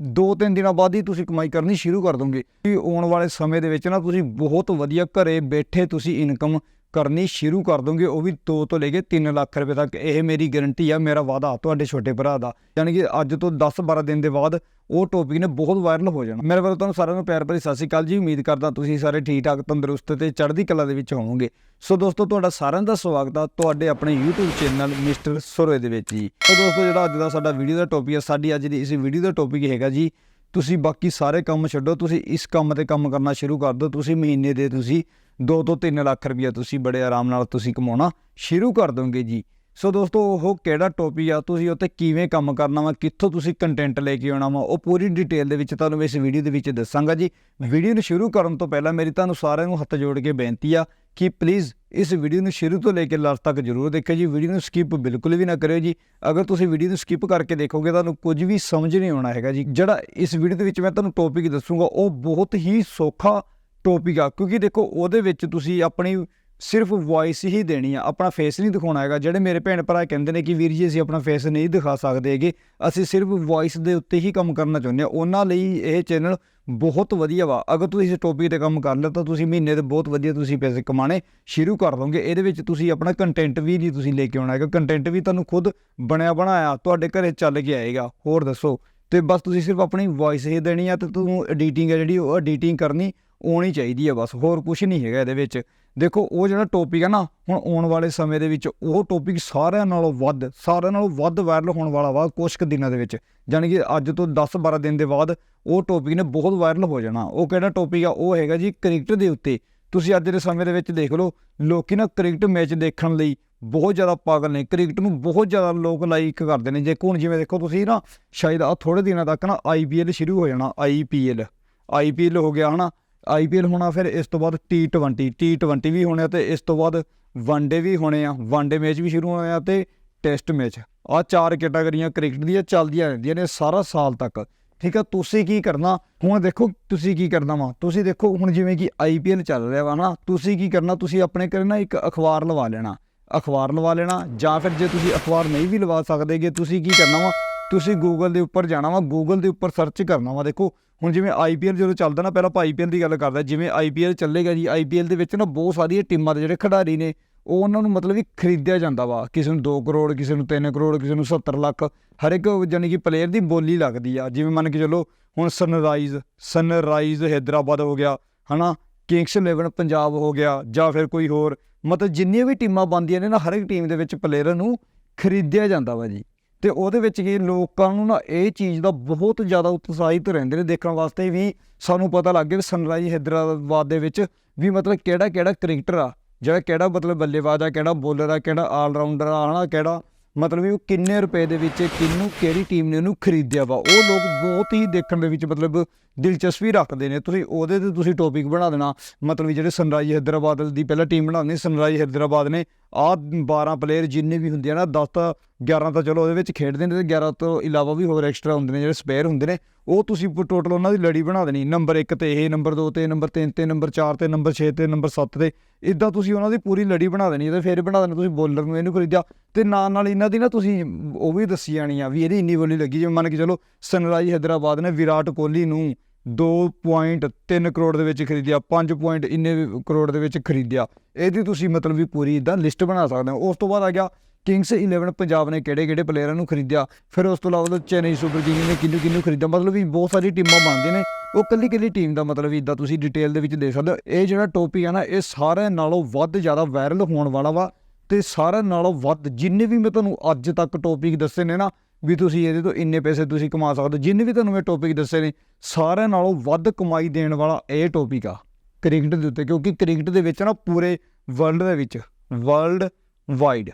2-3 ਦਿਨਾਂ ਬਾਅਦ ਹੀ ਤੁਸੀਂ ਕਮਾਈ ਕਰਨੀ ਸ਼ੁਰੂ ਕਰ ਦੋਗੇ। ਕਿ ਆਉਣ ਵਾਲੇ ਸਮੇਂ ਦੇ ਵਿੱਚ ਨਾ ਤੁਸੀਂ ਬਹੁਤ ਵਧੀਆ ਘਰੇ ਬੈਠੇ ਤੁਸੀਂ ਇਨਕਮ ਕਰਨੀ ਸ਼ੁਰੂ ਕਰ ਦੋਗੇ, ਉਹ ਵੀ 2 ਤੋਂ ਲੈ ਕੇ 3 ਲੱਖ ਰੁਪਏ ਤੱਕ। ਇਹ ਮੇਰੀ ਗਾਰੰਟੀ ਆ, ਮੇਰਾ ਵਾਅਦਾ ਤੁਹਾਡੇ ਛੋਟੇ ਭਰਾ ਦਾ। ਯਾਨੀ ਕਿ ਅੱਜ ਤੋਂ 10-12 ਦਿਨ ਦੇ ਬਾਅਦ ਉਹ ਟੌਪਿਕ ਨੇ ਬਹੁਤ ਵਾਇਰਲ ਹੋ ਜਾਣਾ। ਮੇਰੇ ਵੱਲੋਂ ਤੁਹਾਨੂੰ ਸਾਰਿਆਂ ਨੂੰ ਪਿਆਰ ਭਰੀ ਸਤਿ ਸ਼੍ਰੀ ਅਕਾਲ ਜੀ। ਉਮੀਦ ਕਰਦਾ ਤੁਸੀਂ ਸਾਰੇ ਠੀਕ ਠਾਕ ਤੰਦਰੁਸਤ ਤੇ ਚੜ੍ਹਦੀ ਕਲਾ ਦੇ ਵਿੱਚ ਹੋਵੋਗੇ। ਸੋ ਦੋਸਤੋ, ਤੁਹਾਡਾ ਸਾਰਿਆਂ ਦਾ ਸਵਾਗਤ ਆ ਤੁਹਾਡੇ ਆਪਣੇ YouTube ਚੈਨਲ ਮਿਸਟਰ ਸੁਰੋਏ ਦੇ ਵਿੱਚ ਜੀ। ਸੋ ਦੋਸਤੋ, ਜਿਹੜਾ ਅੱਜ ਦਾ ਸਾਡਾ ਵੀਡੀਓ ਦਾ ਟੌਪਿਕ ਆ, ਸਾਡੀ ਅੱਜ ਦੀ ਇਸ ਵੀਡੀਓ ਦਾ ਟੌਪਿਕ ਹੈਗਾ ਜੀ, ਤੁਸੀਂ ਬਾਕੀ ਸਾਰੇ ਕੰਮ ਛੱਡੋ, ਤੁਸੀਂ ਇਸ ਕੰਮ ਤੇ ਕੰਮ ਕਰਨਾ ਸ਼ੁਰੂ ਕਰ ਦਿਓ, ਤੁਸੀਂ ਮਹੀਨੇ ਦੇ ਤੁਸੀਂ 2 ਤੋਂ 3 ਲੱਖ ਰੁਪਇਆ ਤੁਸੀਂ ਬੜੇ ਆਰਾਮ ਨਾਲ ਤੁਸੀਂ ਕਮਾਉਣਾ ਸ਼ੁਰੂ ਕਰ ਦੋਗੇ ਜੀ। ਸੋ ਦੋਸਤੋ, ਉਹ ਕਿਹੜਾ ਟੌਪਿਕ ਆ? ਤੁਸੀਂ ਉੱਤੇ ਕਿਵੇਂ ਕੰਮ ਕਰਨਾ ਵਾ? ਕਿੱਥੋਂ ਤੁਸੀਂ ਕੰਟੈਂਟ ਲੈ ਕੇ ਆਉਣਾ ਵਾ? ਉਹ ਪੂਰੀ ਡਿਟੇਲ ਦੇ ਵਿੱਚ ਤੁਹਾਨੂੰ ਇਸ ਵੀਡੀਓ ਦੇ ਵਿੱਚ ਦੱਸਾਂਗਾ ਜੀ। ਵੀਡੀਓ ਨੂੰ ਸ਼ੁਰੂ ਕਰਨ ਤੋਂ ਪਹਿਲਾਂ ਮੇਰੀ ਤੁਹਾਨੂੰ ਸਾਰਿਆਂ ਨੂੰ ਹੱਥ ਜੋੜ ਕੇ ਬੇਨਤੀ ਆ ਕਿ ਪਲੀਜ਼ ਇਸ ਵੀਡੀਓ ਨੂੰ ਸ਼ੁਰੂ ਤੋਂ ਲੈ ਕੇ ਲਾਸਟ ਤੱਕ ਜਰੂਰ ਦੇਖਿਓ ਜੀ। ਵੀਡੀਓ ਨੂੰ ਸਕਿਪ ਬਿਲਕੁਲ ਵੀ ਨਾ ਕਰਿਓ ਜੀ। ਅਗਰ ਤੁਸੀਂ ਵੀਡੀਓ ਨੂੰ ਸਕਿਪ ਕਰਕੇ ਦੇਖੋਗੇ ਤੁਹਾਨੂੰ ਕੁਝ ਵੀ ਸਮਝ ਨਹੀਂ ਆਉਣਾ ਹੈਗਾ ਜੀ। ਜਿਹੜਾ ਇਸ ਵੀਡੀਓ ਦੇ ਵਿੱਚ ਮੈਂ ਤੁਹਾਨੂੰ ਟੌਪਿਕ ਦੱਸੂਗਾ, ਉਹ ਬਹੁਤ ਹੀ ਸੌਖਾ ਟੌਪਿਕ ਆ, ਕਿਉਂਕਿ ਦੇਖੋ ਉਹਦੇ ਵਿੱਚ ਤੁਸੀਂ ਆਪਣੀ ਸਿਰਫ ਵੌਇਸ ਹੀ ਦੇਣੀ ਆ, ਆਪਣਾ ਫੇਸ ਨਹੀਂ ਦਿਖਾਉਣਾ ਹੈਗਾ। ਜਿਹੜੇ ਮੇਰੇ ਭੈਣ ਭਰਾ ਕਹਿੰਦੇ ਨੇ ਕਿ ਵੀਰ ਜੀ ਅਸੀਂ ਆਪਣਾ ਫੇਸ ਨਹੀਂ ਦਿਖਾ ਸਕਦੇ ਹੈਗੇ, ਅਸੀਂ ਸਿਰਫ ਵੌਇਸ ਦੇ ਉੱਤੇ ਹੀ ਕੰਮ ਕਰਨਾ ਚਾਹੁੰਦੇ ਆ ਉਹਨਾਂ ਲਈ ਇਹ ਚੈਨਲ ਬਹੁਤ ਵਧੀਆ ਵਾ। ਅਗਰ ਤੁਸੀਂ ਇਸ ਟੌਪਿਕ ਤੇ ਕੰਮ ਕਰ ਲਿਆ ਤਾਂ ਤੁਸੀਂ ਮਹੀਨੇ ਦੇ ਬਹੁਤ ਵਧੀਆ ਤੁਸੀਂ ਪੈਸੇ ਕਮਾਣੇ ਸ਼ੁਰੂ ਕਰ ਦੋਗੇ। ਇਹਦੇ ਵਿੱਚ ਤੁਸੀਂ ਆਪਣਾ ਕੰਟੈਂਟ ਵੀ ਨਹੀਂ ਤੁਸੀਂ ਲੈ ਕੇ ਆਉਣਾ ਹੈਗਾ। ਕੰਟੈਂਟ ਵੀ ਤੁਹਾਨੂੰ ਖੁਦ ਬਣਿਆ ਬਣਾਇਆ ਤੁਹਾਡੇ ਘਰੇ ਚੱਲ ਕੇ ਆਏਗਾ। ਹੋਰ ਦੱਸੋ। ਤੇ ਬਸ ਤੁਸੀਂ ਸਿਰਫ ਆਪਣੀ ਵੌਇਸ ਹੀ ਦੇਣੀ ਆ ਤੇ ਤੁਹਾਨੂੰ ਐਡੀਟਿੰਗ ਹੈ ਜਿਹੜੀ ਉਹ ਐਡੀਟਿੰਗ ਕਰਨੀ ਆਉਣੀ ਚਾਹੀਦੀ ਹੈ ਬਸ, ਹੋਰ ਕੁਝ ਨਹੀਂ ਹੈਗਾ ਇਹਦੇ ਵਿੱਚ। ਦੇਖੋ, ਉਹ ਜਿਹੜਾ ਟੌਪਿਕ ਹੈ ਨਾ, ਹੁਣ ਆਉਣ ਵਾਲੇ ਸਮੇਂ ਦੇ ਵਿੱਚ ਉਹ ਟੌਪਿਕ ਸਾਰਿਆਂ ਨਾਲੋਂ ਵੱਧ, ਸਾਰਿਆਂ ਨਾਲੋਂ ਵੱਧ ਵਾਇਰਲ ਹੋਣ ਵਾਲਾ ਵਾ ਕੁਝ ਕੁ ਦਿਨਾਂ ਦੇ ਵਿੱਚ। ਯਾਨੀ ਕਿ ਅੱਜ ਤੋਂ 10-12 ਦਿਨ ਦੇ ਬਾਅਦ ਉਹ ਟੌਪਿਕ ਨੇ ਬਹੁਤ ਵਾਇਰਲ ਹੋ ਜਾਣਾ। ਉਹ ਕਿਹੜਾ ਟੌਪਿਕ ਆ, ਉਹ ਹੈਗਾ ਜੀ ਕ੍ਰਿਕਟ ਦੇ ਉੱਤੇ। ਤੁਸੀਂ ਅੱਜ ਦੇ ਸਮੇਂ ਦੇ ਵਿੱਚ ਦੇਖ ਲਓ, ਲੋਕੀ ਨਾ ਕ੍ਰਿਕਟ ਮੈਚ ਦੇਖਣ ਲਈ ਬਹੁਤ ਜ਼ਿਆਦਾ ਪਾਗਲ ਨੇ। ਕ੍ਰਿਕਟ ਨੂੰ ਬਹੁਤ ਜ਼ਿਆਦਾ ਲੋਕ ਲਾਈਕ ਕਰਦੇ ਨੇ। ਜੇ ਹੁਣ ਜਿਵੇਂ ਦੇਖੋ ਤੁਸੀਂ ਨਾ, ਸ਼ਾਇਦ ਆ ਥੋੜੇ ਦਿਨਾਂ ਤੱਕ ਨਾ ਆਈਪੀਐਲ ਸ਼ੁਰੂ ਹੋ ਜਾਣਾ ਆਈਪੀਐਲ ਆਈਪੀਐਲ ਹੋ ਗਿਆ ਹਨਾ। ਆਈਪੀਐਲ ਹੋਣਾ, ਫਿਰ ਇਸ ਤੋਂ ਬਾਅਦ T20 T20 ਵੀ ਹੋਣੇ ਆ ਤੇ ਇਸ ਤੋਂ ਬਾਅਦ ਵਨਡੇ ਵੀ ਹੋਣੇ ਆ। ਵਨਡੇ ਮੈਚ ਵੀ ਸ਼ੁਰੂ ਹੋਣੇ ਆ ਤੇ ਟੈਸਟ ਮੈਚ ਆ ਚਾਰ ਕੈਟਾਗਰੀਆਂ ਕ੍ਰਿਕਟ ਦੀਆਂ ਚੱਲਦੀਆਂ ਰਹਿੰਦੀਆਂ ਨੇ ਸਾਰਾ ਸਾਲ ਤੱਕ। ਠੀਕ ਆ, ਤੁਸੀਂ ਕੀ ਕਰਨਾ? ਹੁਣ ਦੇਖੋ ਤੁਸੀਂ ਕੀ ਕਰਨਾ ਵਾ। ਤੁਸੀਂ ਦੇਖੋ ਹੁਣ ਜਿਵੇਂ ਕਿ ਆਈਪੀਐਲ ਚੱਲ ਰਿਹਾ ਵਾ ਨਾ, ਤੁਸੀਂ ਕੀ ਕਰਨਾ? ਤੁਸੀਂ ਆਪਣੇ ਘਰੇ ਨਾ ਇੱਕ ਅਖਬਾਰ ਲਵਾ ਲੈਣਾ। ਅਖਬਾਰ ਲਵਾ ਲੈਣਾ ਜਾਂ ਫਿਰ ਜੇ ਤੁਸੀਂ ਅਖਬਾਰ ਨਹੀਂ ਵੀ ਲਵਾ ਸਕਦੇਗੇ ਤੁਸੀਂ ਕੀ ਕਰਨਾ ਵਾ? ਤੁਸੀਂ ਗੂਗਲ ਦੇ ਉੱਪਰ ਜਾਣਾ ਵਾ ਗੂਗਲ ਦੇ ਉੱਪਰ ਸਰਚ ਕਰਨਾ ਵਾ। ਦੇਖੋ, ਹੁਣ ਜਿਵੇਂ ਆਈਪੀਐਲ ਜਦੋਂ ਚੱਲਦਾ ਨਾ, ਪਹਿਲਾਂ ਆਪਾਂ ਆਈਪੀਐਲ ਦੀ ਗੱਲ ਕਰਦਾ। ਜਿਵੇਂ ਆਈਪੀਐਲ ਚੱਲੇਗਾ ਜੀ ਆਈਪੀਐਲ ਦੇ ਵਿੱਚ ਨਾ ਬਹੁਤ ਸਾਰੀਆਂ ਟੀਮਾਂ ਦੇ ਜਿਹੜੇ ਖਿਡਾਰੀ ਨੇ, ਉਹ ਉਹਨਾਂ ਨੂੰ ਮਤਲਬ ਵੀ ਖਰੀਦਿਆ ਜਾਂਦਾ ਵਾ। ਕਿਸੇ ਨੂੰ 2 ਕਰੋੜ, ਕਿਸੇ ਨੂੰ 3 ਕਰੋੜ, ਕਿਸੇ ਨੂੰ 70 ਲੱਖ। ਹਰ ਇੱਕ ਜਾਨੀ ਕਿ ਪਲੇਅਰ ਦੀ ਬੋਲੀ ਲੱਗਦੀ ਆ। ਜਿਵੇਂ ਮੰਨ ਕੇ ਚੱਲੋ, ਹੁਣ ਸਨਰਾਈਜ਼ ਸਨਰਾਈਜ਼ ਹੈਦਰਾਬਾਦ ਹੋ ਗਿਆ, ਹਨਾ? ਕਿੰਗਸ 11 ਪੰਜਾਬ ਹੋ ਗਿਆ, ਜਾਂ ਫਿਰ ਕੋਈ ਹੋਰ। ਮਤਲਬ ਜਿੰਨੀਆਂ ਵੀ ਟੀਮਾਂ ਬਣਦੀਆਂ ਨੇ ਨਾ, ਹਰ ਇੱਕ ਟੀਮ ਦੇ ਵਿੱਚ ਪਲੇਅਰ ਨੂੰ ਖਰੀਦਿਆ ਜਾਂਦਾ ਵਾ ਜੀ। ਤੇ ਉਹਦੇ ਵਿੱਚ ਕੀ ਲੋਕਾਂ ਨੂੰ ਨਾ ਇਹ ਚੀਜ਼ ਦਾ ਬਹੁਤ ਜ਼ਿਆਦਾ ਉਤਸ਼ਾਹਿਤ ਰਹਿੰਦੇ ਨੇ ਦੇਖਣ ਵਾਸਤੇ ਵੀ ਸਾਨੂੰ ਪਤਾ ਲੱਗ ਗਿਆ ਵੀ ਸਨਰਾਈਜ਼ ਹੈਦਰਾਬਾਦ ਦੇ ਵਿੱਚ ਵੀ ਮਤਲਬ ਕਿਹੜਾ ਕਿਹੜਾ ਕ੍ਰਿਕਟਰ ਆ, ਜਿਹੜਾ ਕਿਹੜਾ ਮਤਲਬ ਬੱਲੇਬਾਜ਼ ਆ, ਕਿਹੜਾ ਬੋਲਰ ਆ, ਕਿਹੜਾ ਆਲਰਾਊਂਡਰ ਆ ਹਨਾ ਕਿਹੜਾ ਮਤਲਬ ਵੀ ਉਹ ਕਿੰਨੇ ਰੁਪਏ ਦੇ ਵਿੱਚ ਕਿੰਨੂੰ ਕਿਹੜੀ ਟੀਮ ਨੇ ਉਹਨੂੰ ਖਰੀਦਿਆ ਵਾ, ਉਹ ਲੋਕ ਬਹੁਤ ਹੀ ਦੇਖਣ ਦੇ ਵਿੱਚ ਮਤਲਬ ਦਿਲਚਸਪੀ ਰੱਖਦੇ ਨੇ। ਤੁਸੀਂ ਉਹਦੇ ਤੇ ਤੁਸੀਂ ਟੌਪਿਕ ਬਣਾ ਦੇਣਾ, ਮਤਲਬ ਵੀ ਜਿਹੜੇ ਸਨਰਾਈਜ਼ ਹੈਦਰਾਬਾਦ ਦੀ ਪਹਿਲਾਂ ਟੀਮ ਬਣਾਉਂਦੇ ਸਨਰਾਈਜ਼ ਹੈਦਰਾਬਾਦ ਨੇ, ਆਹ 12 ਪਲੇਅਰ ਜਿੰਨੇ ਵੀ ਹੁੰਦੇ ਆ ਨਾ 10 ਤਾਂ 11 ਤਾਂ ਚਲੋ ਉਹਦੇ ਵਿੱਚ ਖੇਡਦੇ ਨੇ ਤੇ 11 ਤੋਂ ਇਲਾਵਾ ਵੀ ਹੋਰ ਐਕਸਟਰਾ ਹੁੰਦੇ ਨੇ, ਜਿਹੜੇ ਸਪੇਅਰ ਹੁੰਦੇ ਨੇ ਉਹ ਤੁਸੀਂ ਟੋਟਲ ਉਹਨਾਂ ਦੀ ਲੜੀ ਬਣਾ ਦੇਣੀ। ਨੰਬਰ 1 ਤੇ ਇਹ ਨੰਬਰ 2 ਤੇ ਨੰਬਰ 3 ਤੇ ਨੰਬਰ 4 ਤੇ ਨੰਬਰ 6 ਤੇ ਨੰਬਰ 7 ਤੇ। ਇਦਾਂ ਤੁਸੀਂ ਉਹਨਾਂ ਦੀ ਪੂਰੀ ਲੜੀ ਬਣਾ ਦੇਣੀ ਤੇ ਫਿਰ ਬਣਾ ਦੇਣਾ ਤੁਸੀਂ ਬੋਲਰ ਨੂੰ ਇਹਨੂੰ ਖਰੀਦਿਆ। ਤੇ ਨਾਲ ਨਾਲ ਇਹਨਾਂ ਦੀ ਨਾ ਤੁਸੀਂ ਉਹ ਵੀ ਦੱਸੀ ਜਾਣੀ ਆ ਵੀ ਇਹਦੀ ਇੰਨੀ ਬੋਲੀ ਲੱਗੀ। ਜਿਵੇਂ ਮੰਨ ਕੇ ਚਲੋ ਸਨਰਾਈਜ਼ ਹੈਦਰਾਬਾਦ ਨੇ ਵਿਰਾਟ ਕੋਹਲੀ ਨੂੰ 2.3 ਕਰੋੜ ਦੇ ਵਿੱਚ ਖਰੀਦਿਆ 5 ਪੁਆਇੰਟ ਇੰਨੇ ਕਰੋੜ ਦੇ ਵਿੱਚ ਖਰੀਦਿਆ। ਇਹਦੀ ਤੁਸੀਂ ਮਤਲਬ ਵੀ ਪੂਰੀ ਇਦਾਂ ਲਿਸਟ ਬਣਾ ਸਕਦੇ ਹੋ। ਉਸ ਤੋਂ ਬਾਅਦ ਆ ਗਿਆ ਕਿੰਗਸ 11 ਪੰਜਾਬ ਨੇ ਕਿਹੜੇ ਕਿਹੜੇ ਪਲੇਅਰਾਂ ਨੂੰ ਖਰੀਦਿਆ? ਫਿਰ ਉਸ ਤੋਂ ਇਲਾਵਾ ਚੇਨਈ ਸੁਪਰ ਕਿੰਗਸ ਨੇ ਕਿੰਨੂੰ ਕਿੰਨੂੰ ਖਰੀਦਿਆ? ਮਤਲਬ ਵੀ ਬਹੁਤ ਸਾਰੀ ਟੀਮਾਂ ਬਣਦੇ ਨੇ। ਉਹ ਕੱਲੀ ਕੱਲੀ ਟੀਮ ਦਾ ਮਤਲਬ ਇਦਾਂ ਤੁਸੀਂ ਡਿਟੇਲ ਦੇ ਵਿੱਚ ਦੇਖ ਸਕਦੇ ਹੋ। ਇਹ ਜਿਹੜਾ ਟੌਪਿਕ ਆ ਨਾ, ਇਹ ਸਾਰਿਆਂ ਨਾਲੋਂ ਵੱਧ ਜ਼ਿਆਦਾ ਵਾਇਰਲ ਹੋਣ ਵਾਲਾ ਵਾ ਤੇ ਸਾਰਿਆਂ ਨਾਲੋਂ ਵੱਧ ਜਿੰਨੇ ਵੀ ਮੈਂ ਤੁਹਾਨੂੰ ਅੱਜ ਤੱਕ ਟੌਪਿਕ ਦੱਸੇ ਨੇ ਨਾ, ਵੀ ਤੁਸੀਂ ਇਹਦੇ ਤੋਂ ਇੰਨੇ ਪੈਸੇ ਤੁਸੀਂ ਕਮਾ ਸਕਦੇ ਹੋ। ਜਿੰਨੇ ਵੀ ਤੁਹਾਨੂੰ ਮੈਂ ਟੌਪਿਕ ਦੱਸੇ ਨੇ, ਸਾਰਿਆਂ ਨਾਲੋਂ ਵੱਧ ਕਮਾਈ ਦੇਣ ਵਾਲਾ ਇਹ ਟੌਪਿਕ ਆ। ਕ੍ਰਿਕਟ ਦੇ ਉੱਤੇ, ਕਿਉਂਕਿ ਕ੍ਰਿਕਟ ਦੇ ਵਿੱਚ ਨਾ ਪੂਰੇ ਵਰਲਡ ਦੇ ਵਿੱਚ ਵਰਲਡ ਵਾਈਡ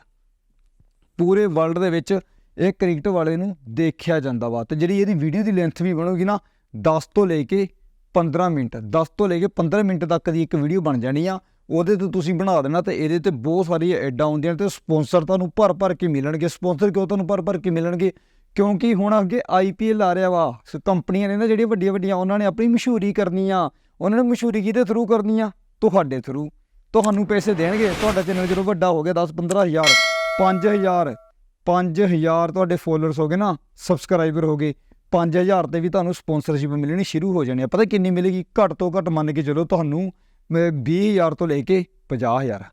ਪੂਰੇ ਵਰਲਡ ਦੇ ਵਿੱਚ ਇਹ ਕ੍ਰਿਕਟ ਵਾਲੇ ਨੂੰ ਦੇਖਿਆ ਜਾਂਦਾ ਵਾ। ਤੇ ਜਿਹੜੀ ਇਹਦੀ ਵੀਡੀਓ ਦੀ ਲੈਂਥ ਵੀ ਬਣੂਗੀ ਨਾ 10 ਤੋਂ ਲੈ ਕੇ 15 ਮਿੰਟ 10 ਤੋਂ ਲੈ ਕੇ 15 ਮਿੰਟ ਤੱਕ ਦੀ ਇੱਕ ਵੀਡੀਓ ਬਣ ਜਾਣੀ ਆ। ਉਹਦੇ ਤੇ ਤੁਸੀਂ ਬਣਾ ਦੇਣਾ ਤੇ ਇਹਦੇ ਤੇ ਬਹੁਤ ਸਾਰੀਆਂ ਐਡਾਂ ਆਉਂਦੀਆਂ ਨੇ ਤੇ ਸਪਾਂਸਰ ਤੁਹਾਨੂੰ ਭਰ ਭਰ ਕੇ ਮਿਲਣਗੇ। ਸਪਾਂਸਰ ਕਿਉਂ ਤੁਹਾਨੂੰ ਭਰ ਭਰ ਕੇ ਮਿਲਣਗੇ? ਕਿਉਂਕਿ ਹੁਣ ਅੱਗੇ ਆਈਪੀਐਲ ਆ ਰਿਹਾ ਵਾ। ਕੰਪਨੀਆਂ ਨੇ ਨਾ ਜਿਹੜੀਆਂ ਵੱਡੀਆਂ ਵੱਡੀਆਂ, ਉਹਨਾਂ ਨੇ ਆਪਣੀ ਮਸ਼ਹੂਰੀ ਕਰਨੀ ਆ। ਉਹਨਾਂ ਨੇ ਮਸ਼ਹੂਰੀ ਕਿਹਦੇ ਥਰੂ ਕਰਨੀ ਆ? ਤੁਹਾਡੇ ਥਰੂ ਤੁਹਾਨੂੰ ਪੈਸੇ ਦੇਣਗੇ। ਤੁਹਾਡਾ ਚੈਨਲ ਜਦੋਂ ਵੱਡਾ ਹੋ ਗਿਆ 10 15000 5000 5000 ਤੁਹਾਡੇ ਫੋਲੋਅਰਸ ਹੋ ਗਏ ਨਾ ਸਬਸਕ੍ਰਾਈਬਰ ਹੋ ਗਏ 5000 ਤੇ ਵੀ ਤੁਹਾਨੂੰ ਸਪਾਂਸਰਸ਼ਿਪ ਮਿਲਣੀ ਸ਼ੁਰੂ ਹੋ ਜਾਣੀ ਆ। ਪਤਾ ਕਿੰਨੀ ਮਿਲੇਗੀ? ਘੱਟ ਤੋਂ ਘੱਟ ਮੰਨ ਕੇ ਚਲੋ ਤੁਹਾਨੂੰ, ਅਹ 20000 ਤੋਂ ਲੈ ਕੇ 50000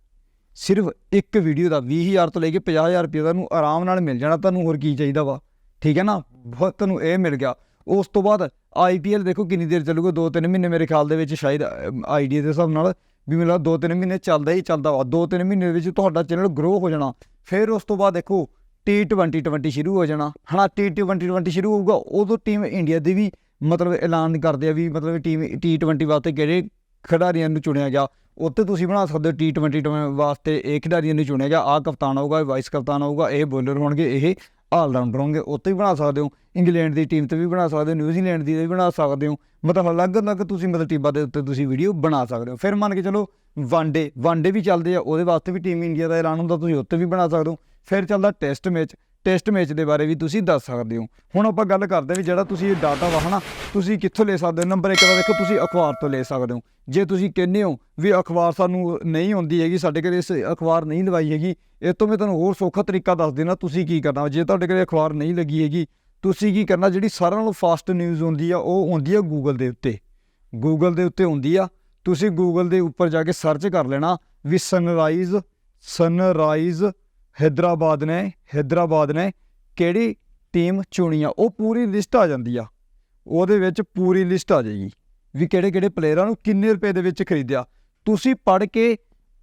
ਸਿਰਫ ਇੱਕ ਵੀਡੀਓ ਦਾ 20000 ਤੋਂ ਲੈ ਕੇ 50000 ਰੁਪਏ ਤੁਹਾਨੂੰ ਆਰਾਮ ਨਾਲ ਮਿਲ ਜਾਣਾ, ਤੁਹਾਨੂੰ ਹੋਰ ਕੀ ਚਾਹੀਦਾ ਵਾ? ਠੀਕ ਹੈ ਨਾ? ਬਹੁਤ ਤੁਹਾਨੂੰ ਇਹ ਮਿਲ ਗਿਆ। ਉਸ ਤੋਂ ਬਾਅਦ ਆਈਪੀਐਲ ਦੇਖੋ ਕਿੰਨੀ ਦੇਰ ਚੱਲੂਗਾ 2-3 ਮਹੀਨੇ ਮੇਰੇ ਖਿਆਲ ਦੇ ਵਿੱਚ ਸ਼ਾਇਦ ਆਈਡੀਆ ਦੇ ਹਿਸਾਬ ਨਾਲ ਵੀ ਮੈਨੂੰ ਲੱਗਦਾ 2-3 ਮਹੀਨੇ ਚੱਲਦਾ ਹੀ ਚੱਲਦਾ ਵਾ। 2-3 ਮਹੀਨੇ ਵਿੱਚ ਤੁਹਾਡਾ ਚੈਨਲ ਗਰੋ ਹੋ ਜਾਣਾ। ਫਿਰ ਉਸ ਤੋਂ ਬਾਅਦ ਦੇਖੋ T20 20 ਸ਼ੁਰੂ ਹੋ ਜਾਣਾ। ਹਨਾ T20 20 ਸ਼ੁਰੂ ਹੋਊਗਾ, ਉਦੋਂ ਟੀਮ ਇੰਡੀਆ ਦੀ ਵੀ ਮਤਲਬ ਐਲਾਨ ਕਰਦੇ ਆ ਵੀ ਮਤਲਬ ਟੀਮ T20 ਵਾਸਤੇ ਕਿਹੜੇ ਖਿਡਾਰੀਆਂ ਨੂੰ ਚੁਣਿਆ ਗਿਆ। ਉੱਤੇ ਤੁਸੀਂ ਬਣਾ ਸਕਦੇ ਹੋ T20 ਵਾਸਤੇ ਇਹ ਖਿਡਾਰੀਆਂ ਨੂੰ ਚੁਣਿਆ ਜਾ ਆਹ ਕਪਤਾਨ ਹੋਊਗਾ ਇਹ ਵਾਈਸ ਕਪਤਾਨ ਹੋਊਗਾ ਇਹ ਬੋਲਰ ਹੋਣਗੇ, ਇਹ ਆਲਰਾਊਂਡਰ ਹੋਣਗੇ ਉੱਤੇ ਵੀ ਬਣਾ ਸਕਦੇ ਹੋ, ਇੰਗਲੈਂਡ ਦੀ ਟੀਮ ਤੇ ਵੀ ਬਣਾ ਸਕਦੇ ਹੋ, ਨਿਊਜ਼ੀਲੈਂਡ ਦੀ ਵੀ ਬਣਾ ਸਕਦੇ ਹੋ, ਮਤਲਬ ਅਲੱਗ-ਅਲੱਗ ਤੁਸੀਂ ਮਤਲਬ ਟੀਮਾਂ ਦੇ ਉੱਤੇ ਤੁਸੀਂ ਵੀਡੀਓ ਬਣਾ ਸਕਦੇ ਹੋ। ਫਿਰ ਮੰਨ ਕੇ ਚਲੋ ਵਨਡੇ ਵਨਡੇ ਵੀ ਚੱਲਦੇ ਆ, ਉਹਦੇ ਵਾਸਤੇ ਵੀ ਟੀਮ ਇੰਡੀਆ ਦਾ ਐਲਾਨ ਹੁੰਦਾ, ਤੁਸੀਂ ਉੱਤੇ ਵੀ ਬਣਾ ਸਕਦੇ ਹੋ। ਫਿਰ ਚੱਲਦਾ ਟੈਸਟ ਮੈਚ ਟੈਸਟ ਮੈਚ ਦੇ ਬਾਰੇ ਵੀ ਤੁਸੀਂ ਦੱਸ ਸਕਦੇ ਹੋ। ਹੁਣ ਆਪਾਂ ਗੱਲ ਕਰਦੇ ਹਾਂ ਵੀ ਜਿਹੜਾ ਤੁਸੀਂ ਇਹ ਡਾਟਾ ਵਾ ਹਨਾ, ਤੁਸੀਂ ਕਿੱਥੋਂ ਲੈ ਸਕਦੇ ਹੋ? ਨੰਬਰ 1 ਦਾ ਦੇਖੋ, ਤੁਸੀਂ ਅਖਬਾਰ ਤੋਂ ਲੈ ਸਕਦੇ ਹੋ। ਜੇ ਤੁਸੀਂ ਕਹਿੰਦੇ ਹੋ ਵੀ ਅਖਬਾਰ ਸਾਨੂੰ ਨਹੀਂ ਆਉਂਦੀ ਹੈਗੀ, ਸਾਡੇ ਕੋਲ ਇਸ ਅਖਬਾਰ ਨਹੀਂ ਲਵਾਈ ਹੈਗੀ, ਇਹ ਤੋਂ ਮੈਂ ਤੁਹਾਨੂੰ ਹੋਰ ਸੌਖਾ ਤਰੀਕਾ ਦੱਸ ਦੇਣਾ ਤੁਸੀਂ ਕੀ ਕਰਨਾ ਜੇ ਤੁਹਾਡੇ ਕੋਲ ਅਖਬਾਰ ਨਹੀਂ ਲੱਗੀ ਹੈਗੀ, ਤੁਸੀਂ ਕੀ ਕਰਨਾ? ਜਿਹੜੀ ਸਾਰਿਆਂ ਨਾਲੋਂ ਫਾਸਟ ਨਿਊਜ਼ ਹੁੰਦੀ ਆ, ਉਹ ਹੁੰਦੀ ਆ ਗੂਗਲ ਦੇ ਉੱਤੇ। ਗੂਗਲ ਦੇ ਉੱਤੇ ਹੁੰਦੀ ਆ। ਤੁਸੀਂ ਗੂਗਲ ਦੇ ਉੱਪਰ ਜਾ ਕੇ ਸਰਚ ਕਰ ਲੈਣਾ, ਵੀ ਸਨਰਾਈਜ਼ ਸਨਰਾਈਜ਼ ਹੈਦਰਾਬਾਦ ਨੇ ਹੈਦਰਾਬਾਦ ਨੇ ਕਿਹੜੀ ਟੀਮ ਚੁਣੀ ਆ? ਉਹ ਪੂਰੀ ਲਿਸਟ ਆ ਜਾਂਦੀ ਆ। ਉਹਦੇ ਵਿੱਚ ਪੂਰੀ ਲਿਸਟ ਆ ਜਾਏਗੀ ਵੀ ਕਿਹੜੇ ਕਿਹੜੇ ਪਲੇਅਰਾਂ ਨੂੰ ਕਿੰਨੇ ਰੁਪਏ ਦੇ ਵਿੱਚ ਖਰੀਦਿਆ। ਤੁਸੀਂ ਪੜ੍ਹ ਕੇ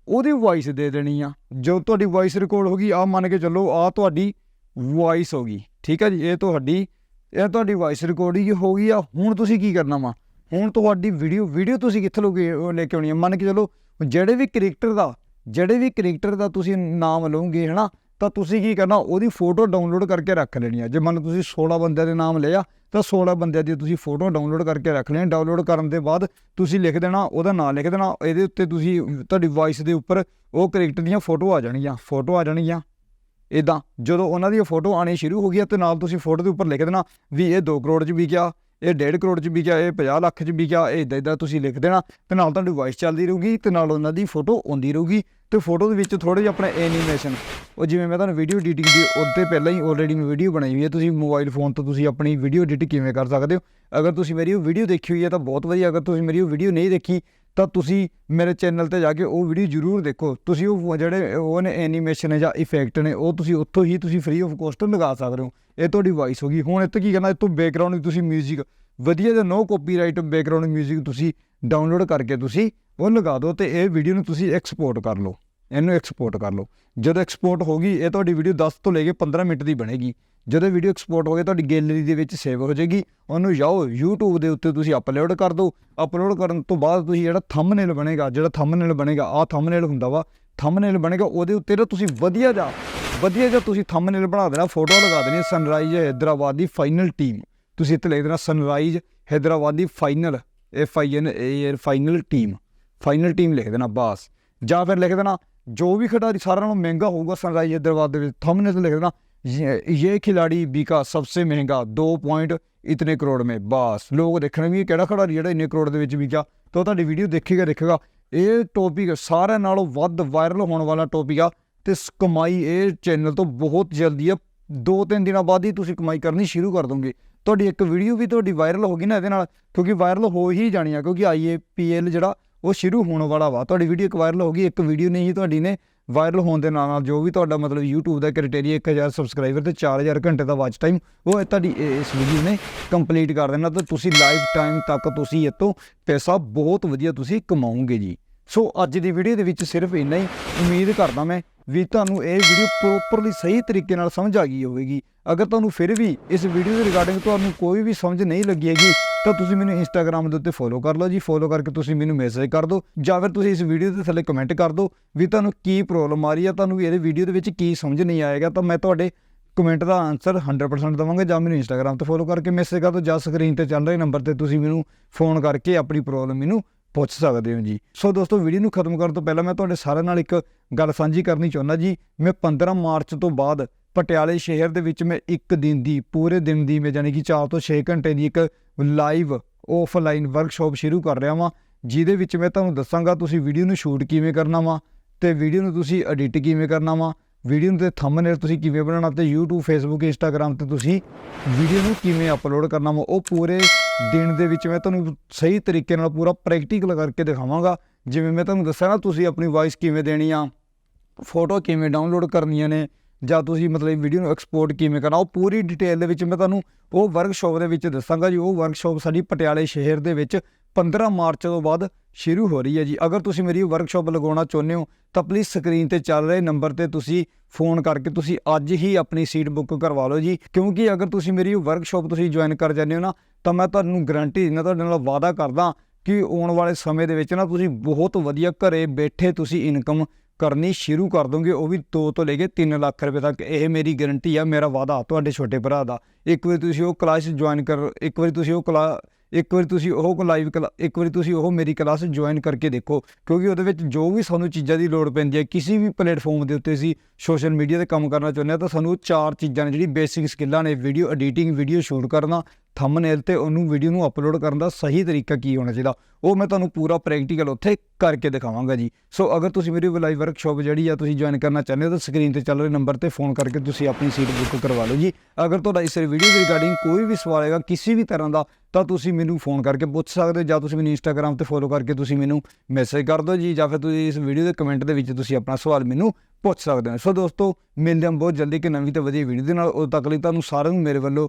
ਉਹਦੀ ਵਾਇਸ ਦੇ ਦੇਣੀ ਆ। ਜੋ ਤੁਹਾਡੀ ਵਾਇਸ ਰਿਕਾਰਡ ਹੋ ਗਈ ਆ ਮੰਨ ਕੇ ਚੱਲੋ ਆ ਤੁਹਾਡੀ ਵਾਇਸ ਹੋ ਗਈ। ਠੀਕ ਆ ਜੀ? ਇਹ ਤੁਹਾਡੀ ਇਹ ਤੁਹਾਡੀ ਵਾਇਸ ਹੀ ਹੋ ਗਈ ਆ। ਹੁਣ ਤੁਸੀਂ ਕੀ ਕਰਨਾ ਵਾ? ਹੁਣ ਤੁਹਾਡੀ ਵੀਡੀਓ ਵੀਡੀਓ ਤੁਸੀਂ ਕਿੱਥੇ ਲੋਗੇ ਲੈ ਕੇ ਆਉਣੀ ਆ? ਮੰਨ ਕੇ ਚੱਲੋ, ਜਿਹੜੇ ਵੀ ਕ੍ਰਿਕਟਰ ਦਾ ਜਿਹੜੇ ਵੀ ਕ੍ਰਿਕਟਰ ਦਾ ਤੁਸੀਂ ਨਾਮ ਲਓਗੇ, ਹਨਾ, ਤਾਂ ਤੁਸੀਂ ਕੀ ਕਰਨਾ, ਉਹਦੀ ਫੋਟੋ ਡਾਊਨਲੋਡ ਕਰਕੇ ਰੱਖ ਲੈਣੀ ਆ। ਜੇ ਮੰਨ ਤੁਸੀਂ 16 ਬੰਦਿਆਂ ਦੇ ਨਾਮ ਲਿਆ ਤਾਂ 16 ਬੰਦਿਆਂ ਦੀ ਤੁਸੀਂ ਫੋਟੋ ਡਾਊਨਲੋਡ ਕਰਕੇ ਰੱਖ ਲੈਣੀ ਡਾਊਨਲੋਡ ਕਰਨ ਦੇ ਬਾਅਦ ਤੁਸੀਂ ਲਿਖ ਦੇਣਾ, ਉਹਦਾ ਨਾਮ ਲਿਖ ਦੇਣਾ, ਇਹਦੇ ਉੱਤੇ ਤੁਸੀਂ ਤੁਹਾਡੀ ਵਾਇਸ ਦੇ ਉੱਪਰ ਉਹ ਕ੍ਰਿਕਟਰ ਦੀਆਂ ਫੋਟੋ ਆ ਜਾਣਗੀਆਂ, ਫੋਟੋ ਆ ਜਾਣਗੀਆਂ ਇਦਾਂ ਜਦੋਂ ਉਹਨਾਂ ਦੀ ਫੋਟੋ ਆਣੀ ਸ਼ੁਰੂ ਹੋ ਗਈ ਤੇ ਨਾਲ ਤੁਸੀਂ ਫੋਟੋ ਦੇ ਉੱਪਰ ਲਿਖ ਦੇਣਾ ਵੀ ਇਹ 2 ਕਰੋੜ 'ਚ ਵਿਕਿਆ ਇਹ 1.5 ਕਰੋੜ 'ਚ ਵਿਕਿਆ, ਇਹ 50 ਲੱਖ 'ਚ ਵਿਕਿਆ, ਇਹ ਇਦਾਂ ਇਦਾਂ ਤੁਸੀਂ ਲਿਖ ਦੇਣਾ, ਤੇ ਨਾਲ ਤੁਹਾਡੀ ਵਾਇਸ ਚੱਲਦੀ ਰਹੂਗੀ, ਤੇ ਨਾਲ ਉਹਨਾਂ ਦੀ ਫੋਟੋ ਆਉਂਦੀ ਰਹੂਗੀ, ਤੇ ਫੋਟੋ ਦੇ ਵਿੱਚ ਥੋੜੇ ਜਿਹਾ ਆਪਣਾ ਐਨੀਮੇਸ਼ਨ ਉਹ ਜਿਵੇਂ ਮੈਂ ਤੁਹਾਨੂੰ ਵੀਡੀਓ ਐਡੀਟਿੰਗ ਦੀ ਉੱਤੇ ਪਹਿਲਾਂ ਹੀ ਆਲਰੇਡੀ ਮੈਂ ਵੀਡੀਓ ਬਣਾਈ ਹੋਈ ਹੈ, ਤੁਸੀਂ ਮੋਬਾਈਲ ਫੋਨ ਤੋਂ ਤੁਸੀਂ ਆਪਣੀ ਵੀਡੀਓ ਐਡਿਟ ਕਿਵੇਂ ਕਰ ਸਕਦੇ ਹੋ? ਅਗਰ ਤੁਸੀਂ ਮੇਰੀ ਉਹ ਵੀਡੀਓ ਦੇਖੀ ਹੋਈ ਹੈ ਤਾਂ ਬਹੁਤ ਵਧੀਆ, ਅਗਰ ਤੁਸੀਂ ਮੇਰੀ ਉਹ ਵੀਡੀਓ ਨਹੀਂ ਦੇਖੀ ਤਾਂ ਤੁਸੀਂ ਮੇਰੇ ਚੈਨਲ ਤੇ ਜਾ ਕੇ ਉਹ ਵੀਡੀਓ ਜ਼ਰੂਰ ਦੇਖੋ ਤੁਸੀਂ ਉਹ ਜਿਹੜੇ ਉਹ ਨੇ ਐਨੀਮੇਸ਼ਨ ਹੈ ਜਾਂ ਇਫੈਕਟ ਨੇ ਉਹ ਤੁਸੀਂ ਉੱਥੋਂ ਹੀ ਤੁਸੀਂ ਫ੍ਰੀ ਆਫ ਕੋਸਟ ਲਗਾ ਸਕਦੇ ਹੋ ਇਹ ਤੁਹਾਡੀ ਵਾਇਸ ਹੋ ਗਈ ਹੁਣ ਇੱਥੇ ਕੀ ਕਰਨਾ ਇਹ ਤੋਂ ਬੈਕਗ੍ਰਾਉਂਡ ਤੁਸੀਂ 뮤직 ਵਧੀਆ ਜਿਹਾ ਨੋ ਕਾਪੀਰਾਈਟ ਬੈਕਗ੍ਰਾਉਂਡ 뮤직 ਤੁਸੀਂ ਡਾਊਨਲੋਡ ਕਰਕੇ ਤੁਸੀਂ ਉਹ ਲਗਾ ਦਿਓ ਤੇ ਇਹ ਵੀਡੀਓ ਨੂੰ ਤੁਸੀਂ ਐਕਸਪੋਰਟ ਕਰ ਲਓ ਇਹਨੂੰ ਐਕਸਪੋਰਟ ਕਰ ਲਓ। ਜਦੋਂ ਐਕਸਪੋਰਟ ਹੋ ਗਈ, ਇਹ ਤੁਹਾਡੀ ਵੀਡੀਓ 10 ਤੋਂ ਲੈ ਕੇ 15 ਮਿੰਟ ਦੀ ਬਣੇਗੀ। ਜਦੋਂ ਵੀਡੀਓ ਐਕਸਪੋਰਟ ਹੋ ਗਈ, ਤੁਹਾਡੀ ਗੈਲਰੀ ਦੇ ਵਿੱਚ ਸੇਵ ਹੋ ਜਾਏਗੀ। ਉਹਨੂੰ ਜਾਓ, YouTube ਦੇ ਉੱਤੇ ਤੁਸੀਂ ਅਪਲੋਡ ਕਰ ਦਿਓ। ਅਪਲੋਡ ਕਰਨ ਤੋਂ ਬਾਅਦ ਤੁਸੀਂ ਜਿਹੜਾ ਥੰਬਨੇਲ ਬਣੇਗਾ, ਜਿਹੜਾ ਥੰਬਨੇਲ ਬਣੇਗਾ, ਆਹ ਥੰਬਨੇਲ ਹੁੰਦਾ ਵਾ ਥੰਬਨੇਲ ਬਣੇਗਾ, ਉਹਦੇ ਉੱਤੇ ਨਾ ਤੁਸੀਂ ਵਧੀਆ ਜਾ, ਵਧੀਆ ਜਿਹਾ ਤੁਸੀਂ ਥੰਬਨੇਲ ਬਣਾ ਦੇਣਾ ਫੋਟੋ ਲਗਾ ਦੇਣੀ ਸਨਰਾਈਜ਼ ਹੈਦਰਾਬਾਦ ਦੀ ਫਾਈਨਲ ਟੀਮ ਤੁਸੀਂ ਇੱਥੇ ਲਿਖ ਦੇਣਾ sunrise Hyderabad the final F I N A final team final team ਲਿਖ ਦੇਣਾ, ਬਾਸ। ਜਾਂ ਫਿਰ ਲਿਖ ਦੇਣਾ ਜੋ ਵੀ ਖਿਡਾਰੀ ਸਾਰਿਆਂ ਨਾਲੋਂ ਮਹਿੰਗਾ ਹੋਊਗਾ ਸਨਰਾਈਜ਼ ਹੈਦਰਾਬਾਦ ਦੇ ਵਿੱਚ ਥੰਬਨੇਲ ਤੇ ਲਿਖ ਦੇਣਾ। ਇਹ ਖਿਲਾੜੀ ਬੀ ਦਾ ਸਭ ਤੋਂ ਮਹਿੰਗਾ 2 ਪੁਆਇੰਟ ਇਤਨੇ ਕਰੋੜ ਮੇ, ਬਾਸ। ਲੋਕ ਦੇਖਣਗੇ ਕਿਹੜਾ ਖਿਡਾਰੀ ਜਿਹੜਾ ਇਨੇ ਕਰੋੜ ਦੇ ਵਿੱਚ ਵਿਕਿਆ ਤਾਂ ਤੁਹਾਡੀ ਵੀਡੀਓ ਦੇਖੇਗਾ ਦੇਖੇਗਾ। ਇਹ ਟੋਪਿਕ ਸਾਰਿਆਂ ਨਾਲੋਂ ਵੱਧ ਵਾਇਰਲ ਹੋਣ ਵਾਲਾ ਟੋਪਿਕ ਆ ਤੇ ਕਮਾਈ ਇਹ ਚੈਨਲ ਤੋਂ ਬਹੁਤ ਜਲਦੀ ਆ। 2-3 ਦਿਨਾਂ ਬਾਅਦ ਹੀ ਤੁਸੀਂ ਕਮਾਈ ਕਰਨੀ ਸ਼ੁਰੂ ਕਰ ਦੋਗੇ। ਤੁਹਾਡੀ ਇੱਕ ਵੀਡੀਓ ਵੀ ਤੁਹਾਡੀ ਵਾਇਰਲ ਹੋ ਗਈ ਨਾ ਇਹਦੇ ਨਾਲ, ਕਿਉਂਕਿ ਵਾਇਰਲ ਹੋ ਹੀ ਜਾਣੀ ਆ, ਕਿਉਂਕਿ ਆਈਏਪੀਐਲ ਜਿਹੜਾ ਉਹ ਸ਼ੁਰੂ ਹੋਣ ਵਾਲਾ ਵਾ। ਤੁਹਾਡੀ ਵੀਡੀਓ ਇੱਕ ਵਾਇਰਲ ਹੋ ਗਈ, ਇੱਕ ਵੀਡੀਓ ਨਹੀਂ ਹੀ ਤੁਹਾਡੀ ਨੇ ਵਾਇਰਲ ਹੋਣ ਦੇ ਨਾਲ ਨਾਲ ਜੋ ਵੀ ਤੁਹਾਡਾ ਮਤਲਬ YouTube ਦਾ ਕ੍ਰਾਈਟੇਰੀਆ 1000 ਸਬਸਕ੍ਰਾਈਬਰ ਤੇ 4000 ਘੰਟੇ ਦਾ ਵਾਚ ਟਾਈਮ ਉਹ ਤੁਹਾਡੀ ਇਸ ਵੀਡੀਓ ਨੇ ਕੰਪਲੀਟ ਕਰ ਦੇਣਾ। ਤੇ ਤੁਸੀਂ ਲਾਈਫ ਟਾਈਮ ਤੱਕ ਤੁਸੀਂ ਇਹ ਪੈਸਾ ਬਹੁਤ ਵਧੀਆ ਤੁਸੀਂ ਕਮਾਓਗੇ ਜੀ। ਸੋ ਅੱਜ ਦੀ ਵੀਡੀਓ ਦੇ ਵਿੱਚ ਸਿਰਫ ਇੰਨਾ ਹੀ। ਉਮੀਦ ਕਰਦਾ ਮੈਂ ਵੀ ਤੁਹਾਨੂੰ ਇਹ ਵੀਡੀਓ ਪ੍ਰੋਪਰਲੀ ਸਹੀ ਤਰੀਕੇ ਨਾਲ ਸਮਝ ਆ ਗਈ ਹੋਵੇਗੀ। ਅਗਰ ਤੁਹਾਨੂੰ ਫਿਰ ਵੀ ਇਸ ਵੀਡੀਓ ਦੇ ਰਿਗਾਰਡਿੰਗ ਤੁਹਾਨੂੰ ਕੋਈ ਵੀ ਸਮਝ ਨਹੀਂ ਲੱਗੀ ਹੈਗੀ, ਤਾਂ ਤੁਸੀਂ ਮੈਨੂੰ ਇੰਸਟਾਗ੍ਰam ਦੇ ਉੱਤੇ ਫੋਲੋ ਕਰ ਲਓ ਜੀ। ਫੋਲੋ ਕਰਕੇ ਤੁਸੀਂ ਮੈਨੂੰ ਮੈਸੇਜ ਕਰ ਦਿਓ, ਜਾਂ ਫਿਰ ਤੁਸੀਂ ਇਸ ਵੀਡੀਓ ਦੇ ਥੱਲੇ ਕਮੈਂਟ ਕਰ ਦਿਓ ਵੀ ਤੁਹਾਨੂੰ ਕੀ ਪ੍ਰੋਬਲਮ ਆ ਰਹੀ ਹੈ ਤੁਹਾਨੂੰ ਇਹਦੇ ਵੀਡੀਓ ਦੇ ਵਿੱਚ ਕੀ ਸਮਝ ਨਹੀਂ ਆਏਗਾ, ਤਾਂ ਮੈਂ ਤੁਹਾਡੇ ਕਮੈਂਟ ਦਾ ਆਨਸਰ 100% ਦਵਾਂਗਾ, ਜਾਂ ਮੈਨੂੰ ਇੰਸਟਾਗ੍ਰam ਤੇ ਫੋਲੋ ਕਰਕੇ ਮੈਸੇਜ ਕਰ ਦਿਓ, ਜਾਂ ਸਕਰੀਨ ਤੇ ਚੱਲ ਰਹੇ ਨੰਬਰ ਤੇ ਤੁਸੀਂ ਮੈਨੂੰ ਫੋਨ ਕਰਕੇ ਆਪਣੀ ਪ੍ਰੋਬਲਮ ਮੈਨੂੰ ਪੁੱਛ ਸਕਦੇ ਹੋ ਜੀ। ਸੋ ਦੋਸਤੋ ਵੀਡੀਓ ਨੂੰ ਖਤਮ ਕਰਨ ਤੋਂ ਪਹਿਲਾਂ ਮੈਂ ਤੁਹਾਡੇ ਸਾਰਿਆਂ ਨਾਲ ਇੱਕ ਗੱਲ ਸਾਂਝੀ ਕਰਨੀ ਚਾਹੁੰਦਾ ਜੀ। ਮੈਂ 15 ਮਾਰਚ ਤੋਂ ਬਾਅਦ ਪਟਿਆਲੇ ਸ਼ਹਿਰ ਦੇ ਵਿੱਚ ਮੈਂ ਇੱਕ ਦਿਨ ਦੀ, ਪੂਰੇ ਦਿਨ ਦੀ ਮੈਂ ਯਾਨੀ ਕਿ 4 ਤੋਂ 6 ਘੰਟੇ ਦੀ ਇੱਕ ਲਾਈਵ ਆਫਲਾਈਨ ਵਰਕਸ਼ਾਪ ਸ਼ੁਰੂ ਕਰ ਰਿਹਾ ਵਾਂ, ਜਿਹਦੇ ਵਿੱਚ ਮੈਂ ਤੁਹਾਨੂੰ ਦੱਸਾਂਗਾ ਤੁਸੀਂ ਵੀਡੀਓ ਨੂੰ ਸ਼ੂਟ ਕਿਵੇਂ ਕਰਨਾ ਵਾ ਤੇ ਵੀਡੀਓ ਨੂੰ ਤੁਸੀਂ ਐਡਿਟ ਕਿਵੇਂ ਕਰਨਾ ਵਾ। ਵੀਡੀਓ ਨੂੰ ਤੇ ਥੰਬਨੇਲ ਤੁਸੀਂ ਕਿਵੇਂ ਬਣਾਉਣਾ ਤੇ YouTube, Facebook, Instagram ਤੇ ਤੁਸੀਂ ਵੀਡੀਓ ਨੂੰ ਕਿਵੇਂ ਅਪਲੋਡ ਕਰਨਾ ਵਾ, ਉਹ ਪੂਰੇ ਦਿਨ ਦੇ ਵਿੱਚ ਮੈਂ ਤੁਹਾਨੂੰ ਸਹੀ ਤਰੀਕੇ ਨਾਲ ਪੂਰਾ ਪ੍ਰੈਕਟੀਕਲ ਕਰਕੇ ਦਿਖਾਵਾਂਗਾ। ਜਿਵੇਂ ਮੈਂ ਤੁਹਾਨੂੰ ਦੱਸਿਆ ਨਾ, ਤੁਸੀਂ ਆਪਣੀ ਵਾਇਸ ਕਿਵੇਂ ਦੇਣੀ ਆ ਫੋਟੋ ਕਿਵੇਂ ਡਾਊਨਲੋਡ ਕਰਨੀਆਂ ਨੇ ਜਾਂ ਤੁਸੀਂ ਮਤਲਬ ਵੀਡੀਓ ਨੂੰ ਐਕਸਪੋਰਟ ਕਿਵੇਂ ਕਰਨਾ, ਉਹ ਪੂਰੀ ਡਿਟੇਲ ਦੇ ਵਿੱਚ ਮੈਂ ਤੁਹਾਨੂੰ ਉਹ ਵਰਕਸ਼ਾਪ ਦੇ ਵਿੱਚ ਦੱਸਾਂਗਾ ਜੀ। ਉਹ ਵਰਕਸ਼ਾਪ ਸਾਡੀ ਪਟਿਆਲੇ ਸ਼ਹਿਰ ਦੇ ਵਿੱਚ 15 ਮਾਰਚ ਤੋਂ ਬਾਅਦ ਸ਼ੁਰੂ ਹੋ ਰਹੀ ਹੈ ਜੀ। ਅਗਰ ਤੁਸੀਂ ਮੇਰੀ ਵਰਕਸ਼ਾਪ ਲਗਾਉਣਾ ਚਾਹੁੰਦੇ ਹੋ, ਤਾਂ ਪਲੀਜ਼ ਸਕਰੀਨ ਤੇ ਚੱਲ ਰਹੇ ਨੰਬਰ ਤੇ ਤੁਸੀਂ ਫੋਨ ਕਰਕੇ ਤੁਸੀਂ ਅੱਜ ਹੀ ਆਪਣੀ ਸੀਟ ਬੁੱਕ ਕਰਵਾ ਲਓ ਜੀ। ਕਿਉਂਕਿ ਅਗਰ ਤੁਸੀਂ ਮੇਰੀ ਵਰਕਸ਼ਾਪ ਤੁਸੀਂ ਜੁਆਇਨ ਕਰ ਜਾਂਦੇ ਹੋ ਨਾ, ਤਾਂ ਮੈਂ ਤੁਹਾਨੂੰ ਗਾਰੰਟੀ ਦਿੰਦਾ, ਤੁਹਾਡੇ ਨਾਲ ਵਾਅਦਾ ਕਰਦਾ ਕਿ ਆਉਣ ਵਾਲੇ ਸਮੇਂ ਦੇ ਵਿੱਚ ਨਾ ਤੁਸੀਂ ਬਹੁਤ ਵਧੀਆ ਘਰੇ ਬੈਠੇ ਤੁਸੀਂ ਇਨਕਮ ਕਰਨੀ ਸ਼ੁਰੂ ਕਰ ਦੋਗੇ, ਉਹ ਵੀ 2 ਤੋਂ ਲੈ ਕੇ 3 ਲੱਖ ਰੁਪਏ ਤੱਕ। ਇਹ ਮੇਰੀ ਗਾਰੰਟੀ ਆ, ਮੇਰਾ ਵਾਅਦਾ ਤੁਹਾਡੇ ਛੋਟੇ ਭਰਾ ਦਾ। ਇੱਕ ਵਾਰੀ ਤੁਸੀਂ ਉਹ ਕਲਾਸ ਜੁਆਇਨ ਕਰ, ਇੱਕ ਵਾਰੀ ਤੁਸੀਂ ਉਹ ਕਲਾ, ਇੱਕ ਵਾਰੀ ਤੁਸੀਂ ਉਹ ਲਾਈਵ ਇੱਕ ਵਾਰੀ ਤੁਸੀਂ ਉਹ ਮੇਰੀ ਕਲਾਸ ਜੁਆਇਨ ਕਰਕੇ ਦੇਖੋ। ਕਿਉਂਕਿ ਉਹਦੇ ਵਿੱਚ ਜੋ ਵੀ ਸਾਨੂੰ ਚੀਜ਼ਾਂ ਦੀ ਲੋੜ ਪੈਂਦੀ ਹੈ, ਕਿਸੇ ਵੀ ਪਲੇਟਫਾਰਮ ਦੇ ਉੱਤੇ ਅਸੀਂ ਸੋਸ਼ਲ ਮੀਡੀਆ ਤੇ ਕੰਮ ਕਰਨਾ ਚਾਹੁੰਦੇ ਹਾਂ, ਤਾਂ ਸਾਨੂੰ ਚਾਰ ਚੀਜ਼ਾਂ ਨੇ ਜਿਹੜੀ ਬੇਸਿਕ ਸਕਿੱਲਾਂ ਨੇ ਵੀਡੀਓ ਐਡੀਟਿੰਗ ਵੀਡੀਓ ਸ਼ੂਟ ਕਰਨਾ ਥੰਬਨੇਲ ਤੇ ਉਹਨੂੰ ਵੀਡੀਓ ਨੂੰ ਅਪਲੋਡ ਕਰਨ ਦਾ ਸਹੀ ਤਰੀਕਾ ਕੀ ਹੋਣਾ ਚਾਹੀਦਾ, ਉਹ ਮੈਂ ਤੁਹਾਨੂੰ ਪੂਰਾ ਪ੍ਰੈਕਟੀਕਲ ਉੱਥੇ ਕਰਕੇ ਦਿਖਾਵਾਂਗਾ ਜੀ। ਸੋ ਅਗਰ ਤੁਸੀਂ ਮੇਰੀ ਲਾਈਵ ਵਰਕਸ਼ਾਪ ਜਿਹੜੀ ਆ ਤੁਸੀਂ ਜੁਆਇਨ ਕਰਨਾ ਚਾਹੁੰਦੇ ਹੋ, ਤਾਂ ਸਕਰੀਨ ਤੇ ਚੱਲ ਰਹੇ ਨੰਬਰ ਤੇ ਫੋਨ ਕਰਕੇ ਤੁਸੀਂ ਆਪਣੀ ਸੀਟ ਬੁੱਕ ਕਰਵਾ ਲਓ ਜੀ। ਅਗਰ ਤੁਹਾਡਾ ਇਸ ਵੀਡੀਓ ਦੇ ਰਿਗਾਰਡਿੰਗ ਕੋਈ ਵੀ ਸਵਾਲ ਹੈਗਾ ਕਿਸੇ ਵੀ ਤਰ੍ਹਾਂ ਦਾ, ਤਾਂ ਤੁਸੀਂ ਮੈਨੂੰ ਫੋਨ ਕਰਕੇ ਪੁੱਛ ਸਕਦੇ ਹੋ ਜਾਂ ਤੁਸੀਂ ਮੈਨੂੰ ਇੰਸਟਾਗ੍ਰam ਤੇ ਫੋਲੋ ਕਰਕੇ ਤੁਸੀਂ ਮੈਨੂੰ ਮੈਸੇਜ ਕਰ ਦਿਓ ਜੀ, ਜਾਂ ਫਿਰ ਤੁਸੀਂ ਇਸ ਵੀਡੀਓ ਦੇ ਕਮੈਂਟ ਦੇ ਵਿੱਚ ਤੁਸੀਂ ਆਪਣਾ ਸਵਾਲ ਮੈਨੂੰ ਪੁੱਛ ਸਕਦੇ ਹੋ। ਸੋ ਦੋਸਤੋ, ਮਿਲਦੇ ਹਾਂ ਬਹੁਤ ਜਲਦੀ ਕਿ ਨਵੀਂ ਤੇ ਵਧੀਆ ਵੀਡੀਓ ਦੇ ਨਾਲ। ਉਦੋਂ ਤੱਕ ਲਈ ਤੁਹਾਨੂੰ ਸਾਰਿਆਂ ਨੂੰ ਮੇਰੇ ਵੱਲੋਂ